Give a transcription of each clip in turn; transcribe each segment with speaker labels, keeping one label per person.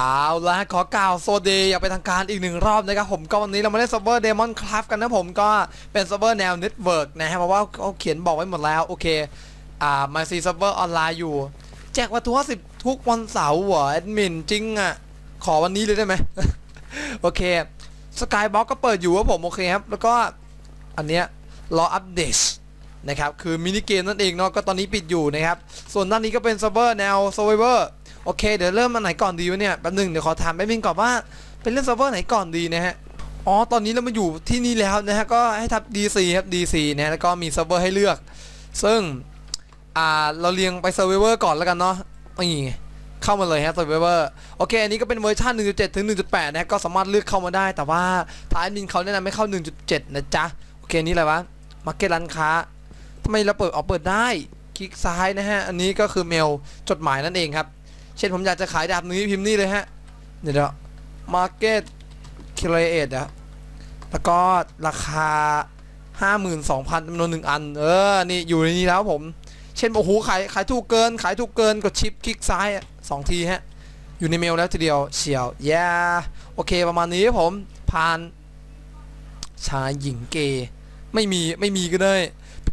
Speaker 1: เอาละขอกล่าวโซเดย์อย่างเป็นทางการอีกหนึ่งรอบนะครับผมก็วันนี้เรามาเล่นเซิร์ฟเวอร์เดมอนคราฟกันนะผมก็เป็นเซิร์ฟเวอร์แนวเน็ตเวิร์กนะฮะเพราะว่าเขาเขียนบอกไว้หมดแล้วโอเคอ่ามาซีเซิร์ฟเวอร์ออนไลน์อยู่ แจกวัตถุห้าสิบทุกวันเสาร์เหรอแอดมินจริงอะ ขอวันนี้เลยได้ไหมโอเคสกายบ็อกก็เปิดอยู่ครับผมโอเคครับ แล้วก็อันเนี้ยรออัปเดตนะครับคือมินิเกมนั่นเองเนาะก็ตอนนี้ปิดอยู่นะครับส่วนด้านนี้ก็เป็นเซิร์ฟเวอร์แนว Survivor โอเคเดี๋ยวเริ่มอันไหนก่อนดีวะเนี่ยแป๊บนึงเดี๋ยวขอถามแป๊บนึงก่อนว่าเป็นเล่นเซิร์ฟเวอร์ไหนก่อนดีนะฮะอ๋อตอนนี้เรามาอยู่ที่นี่แล้วนะฮะก็ให้ทับ DC ครับ DC นะฮะแล้วก็มีเซิร์ฟเวอร์ให้เลือก ซึ่งอ่าเราเรียงไป Survivor ก่อนแล้วกันเนาะนี่เข้ามาเลยฮะ Survivor โอเค อันนี้ก็เป็นเวอร์ชัน1.7 ถึง 1.8 นะฮะก็สามารถเลือกเข้ามาได้ แต่ว่าทายมินเขาแนะนำให้เข้า 1.7 นะจ๊ะ โอเค นี่อะไรวะ มาร์เก็ตร้านค้าทำไมเราเปิดออกเปิดได้ คลิกซ้ายนะฮะ อันนี้ก็คือเมลจดหมายนั่นเองครับ เช่นผมอยากจะขายดาบนี้พิมพ์นี่เลยฮะ เดี๋ยว Market Create อะแล้วก็ราคา 52,000จำนวนหนึ่งอัน เออ นี่อยู่ในนี้แล้วผม เช่นโอ้โหขายขายถูกเกิน ขายถูกเกินกดชิปคลิกซ้ายสองทีฮะ อยู่ในเมลแล้วทีเดียวเฉียวแย่โอเคประมาณนี้ผมผ่านชายหญิงเกย์ไม่มีไม่มีก็ได้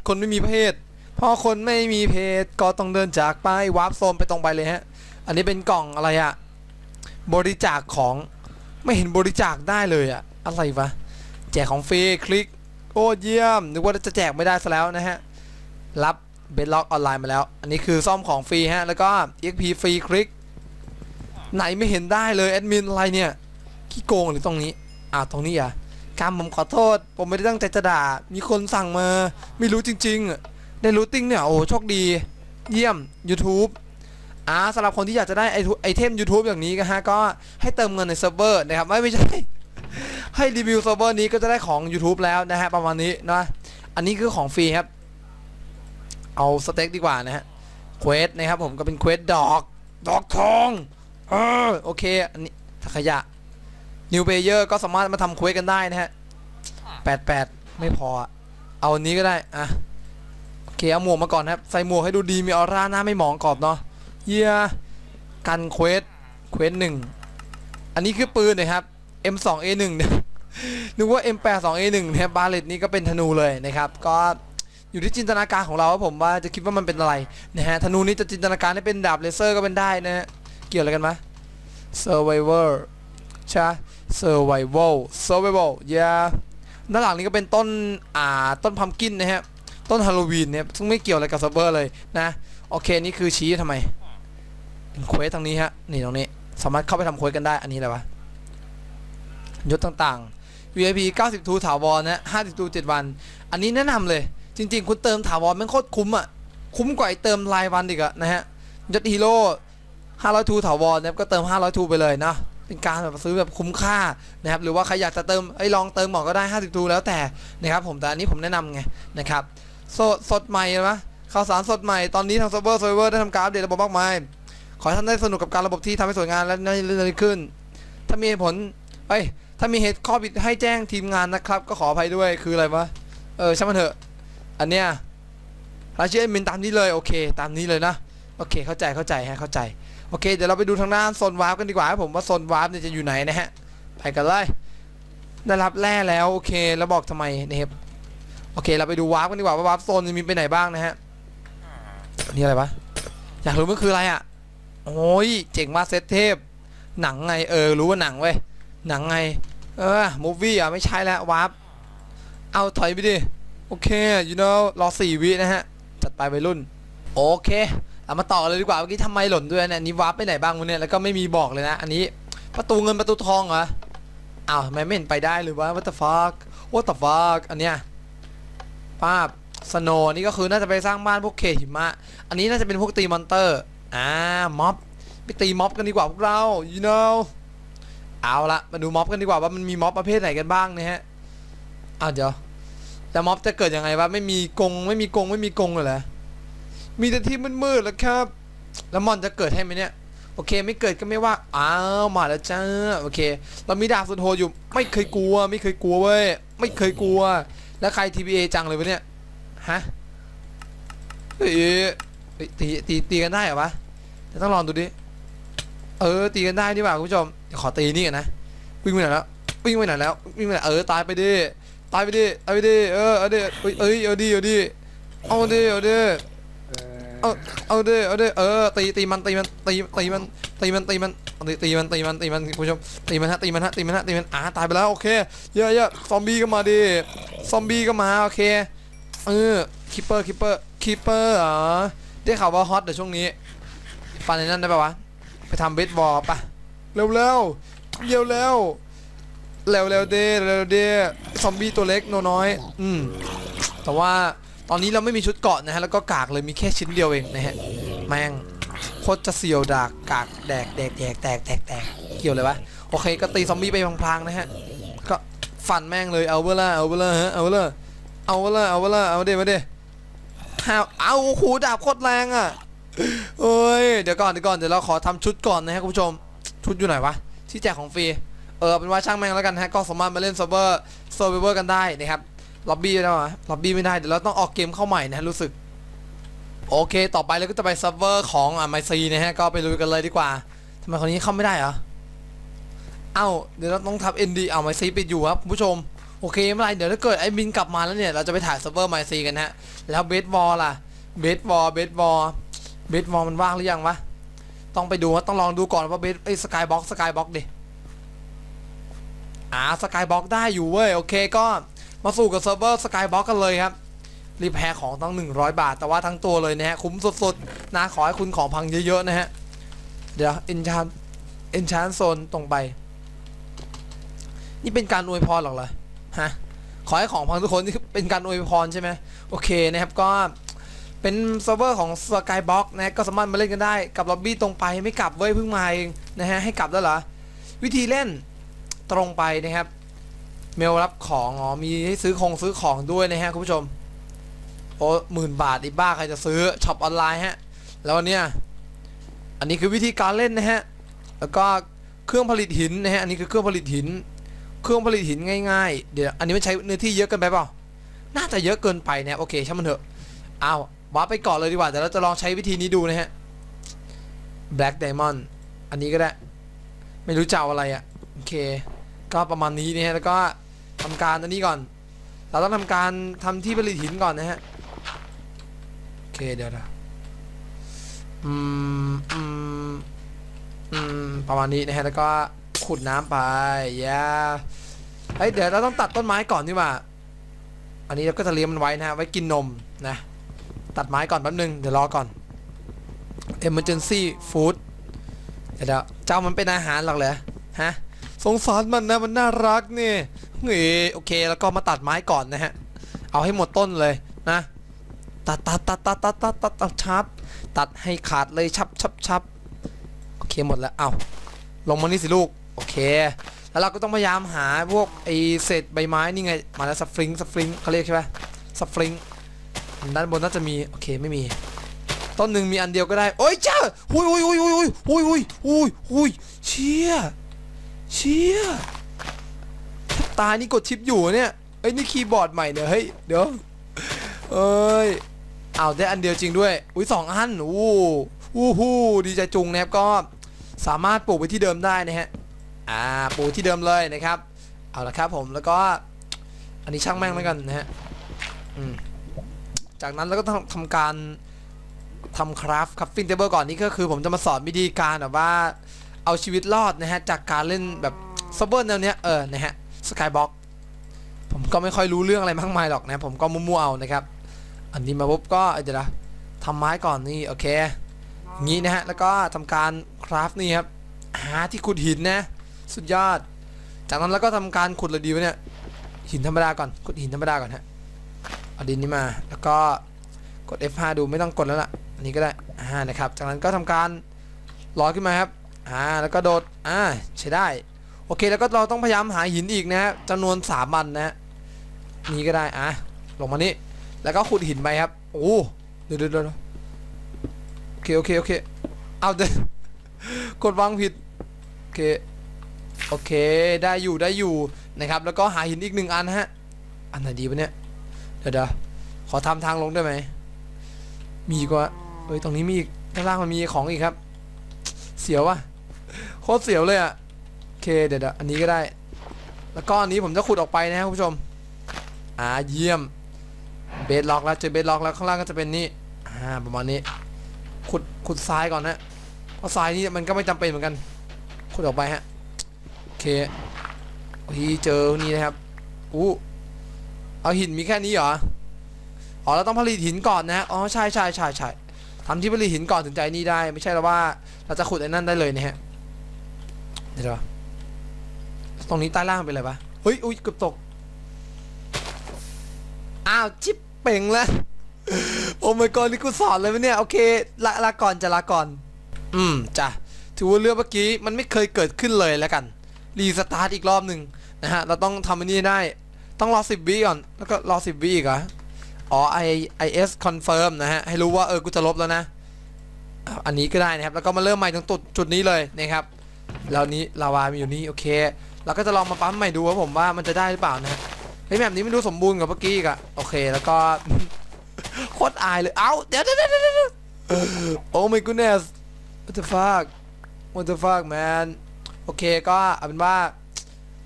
Speaker 1: คนไม่มีเพศพราะคนไม่มีเพศก็ต้องเดินจากไปวาร์ปโซนไปตรงไปเลยฮะ อันนี้เป็นกล่องอะไรอะบริจาคของไม่เห็นบริจาคได้เลยอะอะไรวะแจกของฟรีคลิกโอ้เยี่ยมนึกว่าจะแจกไม่ได้ซะแล้วนะฮะรับเบดล็อกออนไลน์มาแล้ว อันนี้คือซ่อมของฟรีฮะแล้วก็ EXP ฟรีคลิกไหนไม่เห็นได้เลยแอดมินอะไรเนี่ยขี้โกงหรือตรงนี้อ่าตรงนี้อะการผมขอโทษ ผมไม่ได้ตั้งใจจะด่า มีคนสั่งมา ไม่รู้จริง ๆ ได้รู้ติ้งเนี่ย โอ้โชคดี เยี่ยม YouTube อ่าสำหรับคนที่อยากจะได้ไอทูไอเทม YouTube อย่างนี้ก็ฮะก็ให้เติมเงินในเซิร์ฟเวอร์นะครับไม่ไม่ใช่ ให้รีวิวเซิร์ฟเวอร์นี้ก็จะได้ของ YouTube แล้วนะฮะประมาณนี้นะอันนี้คือของฟรีครับ เอาสเต็กดีกว่านะฮะเควสนะครับผมก็เป็นเควสดอก ดอกทองเออโอเค อันนี้ถังขยะ New Player ก็สามารถมาทำเควสกันได้นะฮะ88ไม่พอ เอาอันนี้ก็ได้อะโอเคเอาหมวกมาก่อนครับ ใส่หมวกให้ดูดีมีออร่าหน้าไม่หมองกรอบเนาะ เยียกันเควสเควสหนึ่งอันนี้คือปืนนะครับ M2A1 นึกว่า M82A1 เนี่ยบาเลตนี่ก็เป็นธนูเลยนะครับ ก็อยู่ที่จินตนาการของเราครับผมว่าจะคิดว่ามันเป็นอะไรนะฮะธนูนี้จะจินตนาการให้เป็นดาบเลเซอร์ก็เป็นได้นะฮะเกี่ยวอะไรกันไหม Survivor ใช่ Survival Survival yeah ด้านหลังนี้ก็เป็นต้นอ่าต้นพัมกินนะฮะต้นฮาโลวีนเนี่ยซึ่งไม่เกี่ยวอะไรกับเซิร์ฟเวอร์เลยนะ โอเค นี่คือชี้ทำไม เควสทางนี้ฮะนี่ตรงนี้สามารถเข้าไปทำเควสกันได้อันนี้อะไรวะยศต่างๆ VIP 90ทูถาวรนะ50ทู7วัน อันนี้แนะนำเลย จริง ๆ คุณเติมถาวรมันโคตรคุ้มอะคุ้มกว่าไอเติมรายวันอีกอะนะฮะยศฮีโร่500ทูถาวรนะครับก็เติม 500ทูไปเลยนะเป็นการแบบซื้อแบบคุ้มค่านะครับหรือว่าใครอยากจะเติมไอ้ลองเติมหมอก็ได้ 50ทูแล้วแต่นะครับผมแต่อันนี้ผมแนะนำไงนะครับสดสดใหม่นะข่าวสารสดใหม่ตอนนี้ทางเซิร์ฟเวอร์เซิร์ฟเวอร์ได้ทำการอัปเดตระบบมากมาย ขอให้ท่านได้สนุกกับการระบบที่ทำให้สวยงามและน่าเรื่อยขึ้น ถ้ามีเหตุผลเอ้ยถ้ามีเหตุข้อผิดให้แจ้งทีมงานนะครับ ก็ขออภัยด้วยคืออะไรวะเออช่างมันเถอะ อันเนี้ยรายชื่อแอดมินตามนี้เลยโอเค ตามนี้เลยนะโอเค เข้าใจเข้าใจฮะเข้าใจโอเค เดี๋ยวเราไปดูทางด้านโซนวาร์ปกันดีกว่าครับผมว่าโซนวาร์ปเนี่ยจะอยู่ไหนนะฮะไปกันเลยได้รับแร่แล้วโอเคแล้วบอกทำไมนะครับโอเค เราไปดูวาร์ปกันดีกว่าว่าวาร์ปโซนจะมีไปไหนบ้างนะฮะนี่อะไรวะอยากรู้มันคืออะไรอะ โอ้ย เจ๋งมากเซตเทพ หนังไง เออ รู้ว่าหนังเว้ย หนังไง เออ มูฟวี่อะ ไม่ใช่แล้ววาร์ปเอาถอยไปดิ โอเค you know รอสี่วินะฮะ จัดไปวัยรุ่น โอเค เอามาต่อเลยดีกว่า เมื่อกี้ทำไมหล่นด้วยเนี่ยนี้วาร์ปไปไหนบ้างวะเนี่ย แล้วก็ไม่มีบอกเลยนะ อันนี้ ประตูเงินประตูทองเหรอ อ้าวทำไมไม่เห็นไปได้หรือว่า what the fuck what the fuck อันเนี้ยป้าบสโนนี่ก็คือน่าจะไปสร้างบ้านพวกเขตหิมะ อันนี้น่าจะเป็นพวกตีมอนเตอร์ อ่าม็อบไปตีม็อบกันดีกว่าพวกเรา you know เอาละมาดูม็อบกันดีกว่าว่ามันมีม็อบประเภทไหนกันบ้างนะฮะอ้าวเดี๋ยวแต่ม็อบจะเกิดยังไงวะไม่มีกรงไม่มีกรงไม่มีกรงเลยเหรอมีแต่ที่มืดๆแล้วครับ แล้วมอนจะเกิดให้ไหมเนี่ยโอเคไม่เกิดก็ไม่ว่าอ้าวมาแล้วจ้าโอเค เรามีดาบสุดโหดอยู่ ไม่เคยกลัว ไม่เคยกลัวเว้ยไม่เคยกลัว แล้วใคร TBA จังเลยวะเนี่ยฮะเฮ้ย เฮ้ยตีตีตีกันได้เหรอวะเดี๋ยวต้องลองดูดิเออตีกันได้นี่หว่าคุณผู้ชมเดี๋ยวขอตีนี่กันนะวิ่งไปไหนแล้ววิ่งไปไหนแล้ววิ่งไปไหนเออตายไปดิตายไปดิตายไปดิเออเอาดิเอ้ยเอ้ยเอาดิเอาดิเอาดิเอาดิเอาเอาดิเอาดิเออตีตีมันตีมันตีตีมันตีมันตีมันตีตีมันตีมันตีมันคุณผู้ชมตีมันฮะตีมันฮะตีมันฮะตีมันอ่าตายไปแล้วโอเคเยอะเยอะซอมบี้ก็มาดิซอมบี้ก็มาโอเคเออคิปเปอร์คิปเปอร์คิปเปอร์อ๋อ ได้ข่าวว่าฮอตเดี๋ยวช่วงนี้ฟันในนั้นได้ปะวะ ไปทำเบสบอลปะเร็วเร็วเร็วเร็วเร็วเร็วเด้เร็วเด้ซอมบี้ตัวเล็กน้อยอืมแต่ว่าตอนนี้เราไม่มีชุดเกาะนะฮะแล้วก็กากเลยมีแค่ชิ้นเดียวเองนะฮะแม่งโคตรจะเสียวดากกากแดกแดกแดกแตกแตกแตกเกี่ยวเลยวะโอเคก็ตีซอมบี้ไปพลางๆนะฮะก็ฟันแม่งเลยเอาเวล่าเอาเวล่าฮะเอาเวล่าเอาเวล่าเอาเวล่าเอาเดี๋ยวมาเด ห้าเอาโอ้โหดาบโคตรแรงอะเอ้ยเดี๋ยวก่อนเดี๋ยวก่อนเดี๋ยวเราขอทำชุดก่อนนะฮะคุณผู้ชมชุดอยู่ไหนวะที่แจกของฟรีเออเป็นว่าช่างแม่งแล้วกันฮะก็สามารถมาเล่นเซิร์ฟเวอร์เซิร์ฟเวอร์กันได้นะครับล็อบบี้ไม่ไหรอล็อบบี้ไม่ได้เดี๋ยวเราต้องออกเกมเข้าใหม่นะรู้สึกโอเค ต่อไปเราก็จะไปเซิร์ฟเวอร์ของอ่าไมซีนะฮะ ก็ไปลุยกันเลยดีกว่าทำไมคนนี้เข้าไม่ได้เหรอ เอ้า เดี๋ยวเราต้องทับ ND เอาไมซีปิดอยู่ครับคุณผู้ชม โอเคไม่เป็นไรเดี๋ยวถ้าเกิดไอ้บินกลับมาแล้วเนี่ยเราจะไปถ่ายเซิร์ฟเวอร์ไมซีกันฮะแล้วเบสบอลล่ะเบสบอลเบสบอลเบสบอลมันว่างหรือยังวะต้องไปดูว่าต้องลองดูก่อนว่าเบสไอ้สกายบ็อกสกายบ็อกดิอ่าสกายบ็อกได้อยู่เว้ยโอเคก็มาสู่กับเซิร์ฟเวอร์สกายบ็อกกันเลยครับรีแพร์ของตั้ง 100 บาท แต่ว่าทั้งตัวเลยนะฮะ คุ้มสุดๆนะขอให้คุณของพังเยอะๆนะฮะ เดี๋ยวเอนชานเอนชานโซนตรงไป นี่เป็นการอวยพรหรอกเหรอ ฮะขอให้ของพังทุกคนนี่เป็นการอวยพรใช่ไหมโอเคนะครับก็เป็นเซิร์ฟเวอร์ของ Skybox นะก็สามารถมาเล่นกันได้กับล็อบบี้ตรงไปไม่กลับเว้ยเพิ่งมาเองนะฮะให้กลับแล้วเหรอวิธีเล่นตรงไปนะครับ เมลรับของอ๋อมีให้ซื้อของซื้อของด้วยนะฮะคุณผู้ชมโอ้หมื่นบาทอีบ้าใครจะซื้อช็อปออนไลน์ฮะแล้วเนี่ยอันนี้คือวิธีการเล่นนะฮะแล้วก็เครื่องผลิตหินนะฮะอันนี้คือเครื่องผลิตหิน เครื่องผลิตหินง่ายๆ เดี๋ยวอันนี้มันใช้เนื้อที่เยอะเกินไปเปล่า น่าจะเยอะเกินไปนะโอเคช่างมันเถอะเอาวาร์ปไปก่อนเลยดีกว่าแต่เราจะลองใช้วิธีนี้ดูนะฮะ Black Diamond อันนี้ก็ได้ ไม่รู้จะเอาอะไรอะ่ะโอเค ก็ประมาณนี้นะฮะแล้วก็ทำการอันนี้ก่อน เราต้องทำการทำที่ผลิตหินก่อนนะฮะโอเคเดี๋ยวนะอืมอืมอืมประมาณนี้นะฮะแล้วก็ ขุดน้ำไปยาเฮ้ยเดี๋ยวเราต้องตัดต้นไม้ก่อนดีกว่า อันนี้เราก็จะเลี้ยงมันไว้นะฮะไว้กินนมนะ ตัดไม้ก่อนแป๊บนึงเดี๋ยวรอก่อน emergency food เดี๋ยวเจ้ามันเป็นอาหารหรอกเหรอฮะสงสารมันนะมันน่ารักนี่เฮ้ยโอเคแล้วก็มาตัดไม้ก่อนนะฮะ เอาให้หมดต้นเลยนะตัดตัดตัดตัดตัดตัดตัดตัดชับ ตัดให้ขาดเลยชับชับชับโอเคหมดแล้วเอาลงมานี่สิลูก โอเค แล้วเราก็ต้องพยายามหาพวกไอเศษใบไม้นี่ไง มาแล้วสฟริงสฟริงเขาเรียกใช่ไหมสฟริงด้านบนน่าจะมี โอเคไม่มี ต้นหนึ่งมีอันเดียวก็ได้ โอ้ยเจ้าหุยหุยหุยหุยหุยหุยหุยหุยเชี่ยเชี่ยตายนี่กดชิปอยู่เนี่ยเอ้ยนี่คีย์บอร์ดใหม่เนี่ยเฮ้ยเดี๋ยวเอ้ยเอาได้อันเดียวจริงด้วย อุ้ยสองอันอู้อู้หูดีใจจุงนะครับก็สามารถปลูกไปที่เดิมได้นะฮะ อ่าปูที่เดิมเลยนะครับ เอาละครับผมแล้วก็อันนี้ช่างแม่งแล้วกันนะฮะจากนั้นเราก็ต้องทำการทำคราฟคัฟฟินเทเบิลก่อนนี่ก็คือผมจะมาสอนวิธีการแบบว่าเอาชีวิตรอดนะฮะ จากการเล่นแบบซับเบิร์แนวเนี้ยเออนะฮะสกายบ็อกผมก็ไม่ค่อยรู้เรื่องอะไรมากมายหรอกนะ ผมก็มั่วๆเอานะครับ อันนี้มาปุ๊บก็เดี๋ยวนะทำไม้ก่อนนี่โอเคงี้นะฮะ แล้วก็ทำการคราฟนี่ครับหาที่ขุดหินนะ สุดยอด จากนั้นแล้วก็ทำการขุดเลยดีวะเนี่ย หินธรรมดาก่อน ขุดหินธรรมดาก่อนฮะ เอาดินนี้มา แล้วก็กด F5 ดูไม่ต้องกดแล้วล่ะ อันนี้ก็ได้ อ่า นะครับ จากนั้นก็ทำการลอยขึ้นมาครับ อ่า แล้วก็โดด อ่า ใช้ได้ โอเค แล้วก็เราต้องพยายามหาหินอีกนะฮะจำนวนสามอันนะฮะ นี่ก็ได้ อะ ลงมานี่ แล้วก็ขุดหินไปครับ โอ้เดี๋ยวเดี๋ยวเดี๋ยวโอเค โอเค โอเค เอาเดี๋ยวกดวางผิด โอเค โอเคได้อยู่ได้อยู่นะครับ แล้วก็หาหินอีกหนึ่งอันฮะ อันไหนดีวะเนี่ย เดี๋ยวเดี๋ยวขอทำทางลงได้ไหม มีกว่าเอ้ยตรงนี้มีอีกด้านล่างมันมีของอีกครับ เสียวว่ะโคตรเสียวเลยอะโอเคเดี๋ยวๆอันนี้ก็ได้ แล้วก็อันนี้ผมจะขุดออกไปนะครับคุณผู้ชม อ่าเยี่ยมเบสล็อกแล้วเจอเบสล็อกแล้วข้างล่างก็จะเป็นนี่อ่าประมาณนี้ ขุดขุดทรายก่อนนะเพราะทรายนี่มันก็ไม่จำเป็นเหมือนกัน ขุดออกไปฮะ เคโอ้ยเจอนี่นะครับอู้เอาหินมีแค่นี้เหรออ๋อเราต้องผลิตหินก่อนนะอ๋อใช่ใช่ใช่ใช่ทำที่ผลิตหินก่อนถึงใจนี่ได้ ไม่ใช่แล้วว่าเราจะขุดไอ้นั่นได้เลยนะฮะเดี๋ยวตรงนี้ใต้ล่างเป็นอะไรปะเฮ้ยอุ้ยเกือบตกอ้าวชิปเป่งแล้วโอ้ my god นี่กูสอนเลยไหมเนี่ย โอเคลาลาก่อนจะลาก่อน อืมจ้ะถือว่าเรื่องเมื่อกี้มันไม่เคยเกิดขึ้นเลยแล้วกัน รีสตาร์ทอีกรอบหนึ่งนะฮะ เราต้องทำอันนี้ได้ ต้องรอ 10วิก่อน แล้วก็รอ 10วิอีกเหรออ๋อ I IS confirm นะฮะ ให้รู้ว่าเออ กูจะลบแล้วนะ อันนี้ก็ได้นะครับ แล้วก็มาเริ่มใหม่ตรงจุดจุดนี้เลยนะครับ แล้วนี้ลาวามีอยู่นี่โอเค เราก็จะลองมาปั๊มใหม่ดูว่าผมว่ามันจะได้หรือเปล่านะเฮ้ยแบบนี้ไม่ดูสมบูรณ์กับเมื่อกี้อีกะโอเค แล้วก็โคตรอายเลย เอ้าเดี๋ยวเดี๋ยวเดี๋ยวเดี๋ยวโอ้ my goodness what the fuck what the fuck man โอเคก็เอาเป็นว่า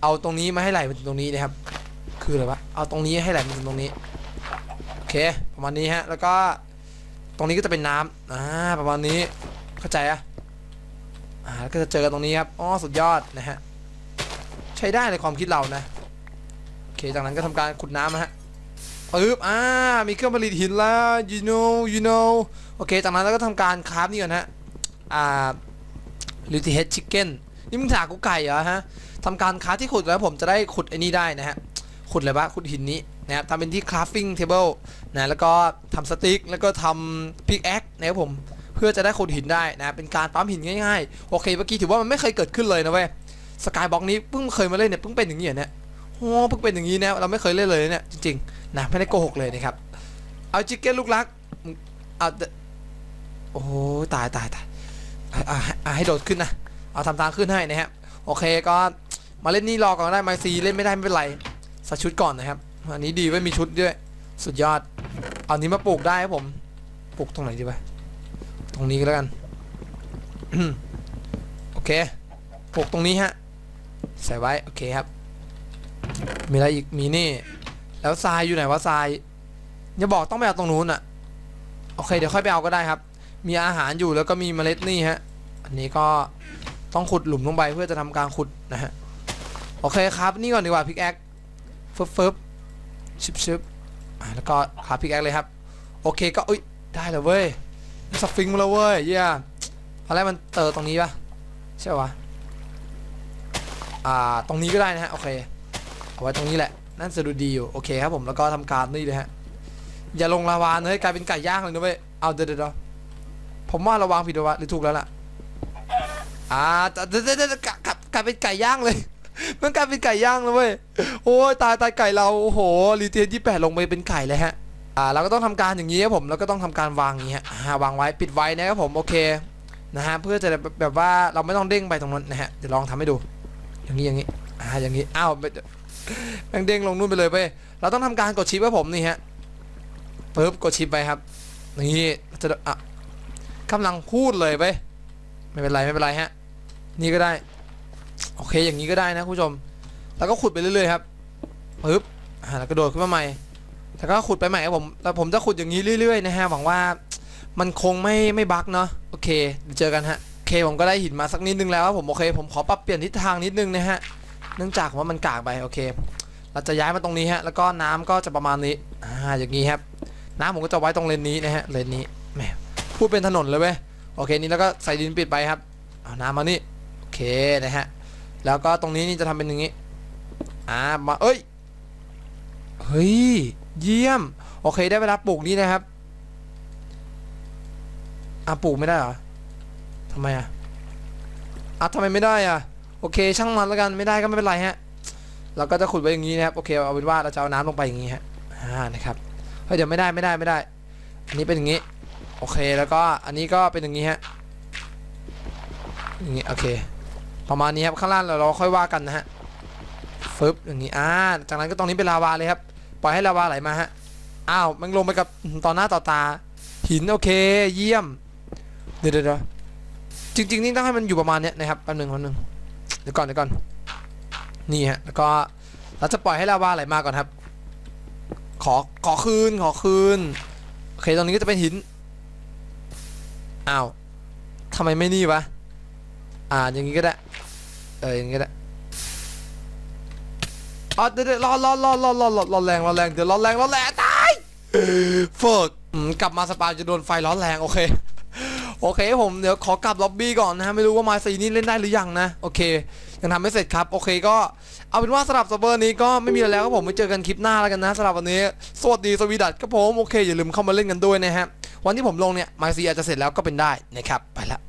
Speaker 1: เอาตรงนี้มาให้ไหลมาถึงตรงนี้นะครับ คืออะไรวะเอาตรงนี้ให้ไหลมาถึงตรงนี้โอเค ประมาณนี้ฮะแล้วก็ตรงนี้ก็จะเป็นน้ำอ่าประมาณนี้เข้าใจอะอ่าแล้วก็จะเจอกันตรงนี้ครับอ๋อสุดยอดนะฮะใช้ได้ในความคิดเรานะโอเคจากนั้นก็ทำการขุดน้ำนะฮะปึ๊บอ่ามีเครื่องผลิตหินแล้ว you know you know โอเคจากนั้นเราก็ทำการคราฟนี่ก่อนฮะอ่า l i t t l e head chicken นี่ นี่มึงถามกูไก่เหรอฮะทำการคราที่ขุดแล้วผมจะได้ขุดไอ้นี่ได้นะฮะ ขุดอะไรบ้างขุดหินนี้นะครับทำเป็นที่ crafting table นะแล้วก็ทำสติ๊กแล้วก็ทำ pickaxe นะครับผมเพื่อจะได้ขุดหินได้นะเป็นการปั๊มหินง่ายๆ โอเคเมื่อกี้ถือว่ามันไม่เคยเกิดขึ้นเลยนะเว้ยสกายบล็อกนี้เพิ่งเคยมาเล่นเนี่ยเพิ่งเป็นอย่างนี้เนี่ยโอ้เพิ่งเป็นอย่างนี้นะเราไม่เคยเล่นเลยเนี่ยจริงๆนะไม่ได้โกหกเลยนะครับเอาจิกเก้นลูกรักเอาเดโอ้ตายตายตายอะอะอะให้โดดขึ้นนะ เอาทำทางขึ้นให้นะครับโอเคก็มาเล่นนี่รอก่อนได้ไมซีเล่นไม่ได้ไม่เป็นไรใส่ชุดก่อนนะครับอันนี้ดีไว้ยมีชุดด้วย สุดยอด เอานี้มาปลูกได้ครับผมปลูกตรงไหนดีวะตรงนี้ก็แล้วกันโอเคปลูกตรงนี้ฮะใส่ไว้โอเคครับ มีอะไรอีกมีนี่ แล้วทรายอยู่ไหนวะทรายอย่าบอกต้องไปเอาตรงนู้นอะโอเคเดี๋ยวค่อยไปเอาก็ได้ครับ มีอาหารอยู่แล้วก็มีเมล็ดนี่ฮะอันนี้ก็ ต้องขุดหลุมลงไปเพื่อจะทำการขุดนะฮะ โอเคครับนี่ก่อนดีกว่าพิกแอคฟึบฟึบชิบชิบแล้วก็ขาพิกแอคเลยครับ โอเคก็อุ้ยได้แล้วเว้ยสฟิงค์มาแล้วเว้ยเยี่ยอะไรมันเตอตรงนี้ปะใช่ปะอ่าตรงนี้ก็ได้นะฮะโอเคเอาไว้ตรงนี้แหละนั่นจะดูดีอยู่โอเคครับผมแล้วก็ทำการนี่เลยฮะอย่าลงลาวาเลยกลายเป็นไก่ย่างเลยนะเว้ยเอาเดี๋ยวเดี๋ยวเดี๋ยวผมว่าระวางผิดวะหรือถูกแล้วล่ะ อ่าเดี๋ยวเดี๋ยวเดี๋ยวกลับกลับกลายเป็นไก่ย่างเลย มันกลายเป็นไก่ย่างแล้วเว้ย โอ้ยตายตายไก่เรา โอ้โหรีเทียนที่แปดลงไปเป็นไก่เลยฮะ อ่าเราก็ต้องทำการอย่างนี้ครับผม แล้วก็ต้องทำการวางอย่างนี้ฮะอ่าวางไว้ปิดไว้นะครับผม โอเค นะฮะ เพื่อจะแบบว่าเราไม่ต้องเด้งไปตรงนั้นนะฮะ เดี๋ยวลองทำให้ดู อย่างนี้อย่างนี้ อ่า อย่างนี้ อ้าวไม่แม่งเด้งลงนู่นไปเลยเว้ย เราต้องทำการกดชิปครับผมนี่ฮะปึ๊บกดชิปไปครับ นี่จะอะกำลังพูดเลยไปไม่เป็นไรไม่เป็นไรฮะ นี่ก็ได้ โอเคอย่างนี้ก็ได้นะคุณผู้ชม แล้วก็ขุดไปเรื่อยๆครับปึ๊บอ่าแล้วก็โดดขึ้นมาใหม่ แล้วก็ขุดไปใหม่ครับผมแล้วผมจะขุดอย่างนี้เรื่อยๆนะฮะหวังว่ามันคงไม่ไม่บั๊กเนาะโอเคเดี๋ยวเจอกันฮะโอเคผมก็ได้หินมาสักนิดนึงแล้วครับผมโอเค ผมขอปรับเปลี่ยนทิศทางนิดนึงนะฮะเนื่องจากว่ามันกากไปโอเค เราจะย้ายมาตรงนี้ฮะแล้วก็น้ำก็จะประมาณนี้อ่าอย่างนี้ครับน้ำผมก็จะไว้ตรงเลนนี้นะฮะเลนนี้แหมพูดเป็นถนนเลยเว้ยโอเคนี่แล้วก็ใส่ดินปิดไปครับเอาน้ำมานี่ เคนะฮะ แล้วก็ตรงนี้นี่จะทำเป็นอย่างนี้ อ่า มา เอ้ย เฮ้ย เยี่ยม โอเค ได้เวลาปลูกนี่นะครับ อะปลูกไม่ได้เหรอทำไมอะอะทำไมไม่ได้อะ โอเค ช่างมันแล้วกัน ไม่ได้ก็ไม่เป็นไรฮะ เราก็จะขุดไว้อย่างนี้นะครับ โอเค เอาเป็นว่าเราจะเอาน้ำลงไปอย่างนี้ฮะ อ่า นะครับ เฮ้ย เดี๋ยวไม่ได้ ไม่ได้ ไม่ได้ อันนี้เป็นอย่างนี้ โอเค แล้วก็ อันนี้ก็เป็นอย่างนี้ฮะอย่างนี้ โอเค ประมาณนี้ครับข้างล่างเราเราค่อยว่ากันนะฮะฟึบอย่างนี้อ่าจากนั้นก็ตรงนี้เป็นลาวาเลยครับปล่อยให้ลาวาไหลมาฮะอ้าวมันลงไปกับต่อหน้าต่อตา หินโอเค เยี่ยมเดี๋ยวเดี๋ยวจริง ๆ นี่ต้องให้มันอยู่ประมาณเนี้ยนะครับแป๊บหนึงแป๊บหนึงเดี๋ยวก่อนเดี๋ยวก่อนนี่ฮะแล้วก็เราจะปล่อยให้ลาวาไหลมาก่อนครับ ขอขอคืนขอคืนโอเคตรงนี้ก็จะเป็นหินอ้าวทำไมไม่นี่วะอ่าอย่างงี้ก็ได้ เอออย่างงี้ก็ได้อ๋อเดี๋ยวเดี๋ยวรอรอรอรอรอรอรอแรงรอแรงเดี๋ยวรอแรงรอแรงตายเฟิร์กกลับมาสปาจะโดนไฟร้อนแรงโอเคโอเคผมเดี๋ยวขอกลับล็อบบี้ก่อนนะฮะไม่รู้ว่ามาซีนี่เล่นได้หรือยังนะโอเคยังทำไม่เสร็จครับโอเคก็เอาเป็นว่าสำหรับเซิร์ฟเวอร์นี้ก็ไม่มีอะไรแล้วครับผมไปเจอกันคลิปหน้าแล้วกันนะสำหรับวันนี้ สวัสดีสวีดัตครับผมโอเคอย่าลืมเข้ามาเล่นกันด้วยนะฮะวันที่ผมลงเนี่ยมาซีอาจจะเสร็จแล้วก็เป็นได้นะครับไปละ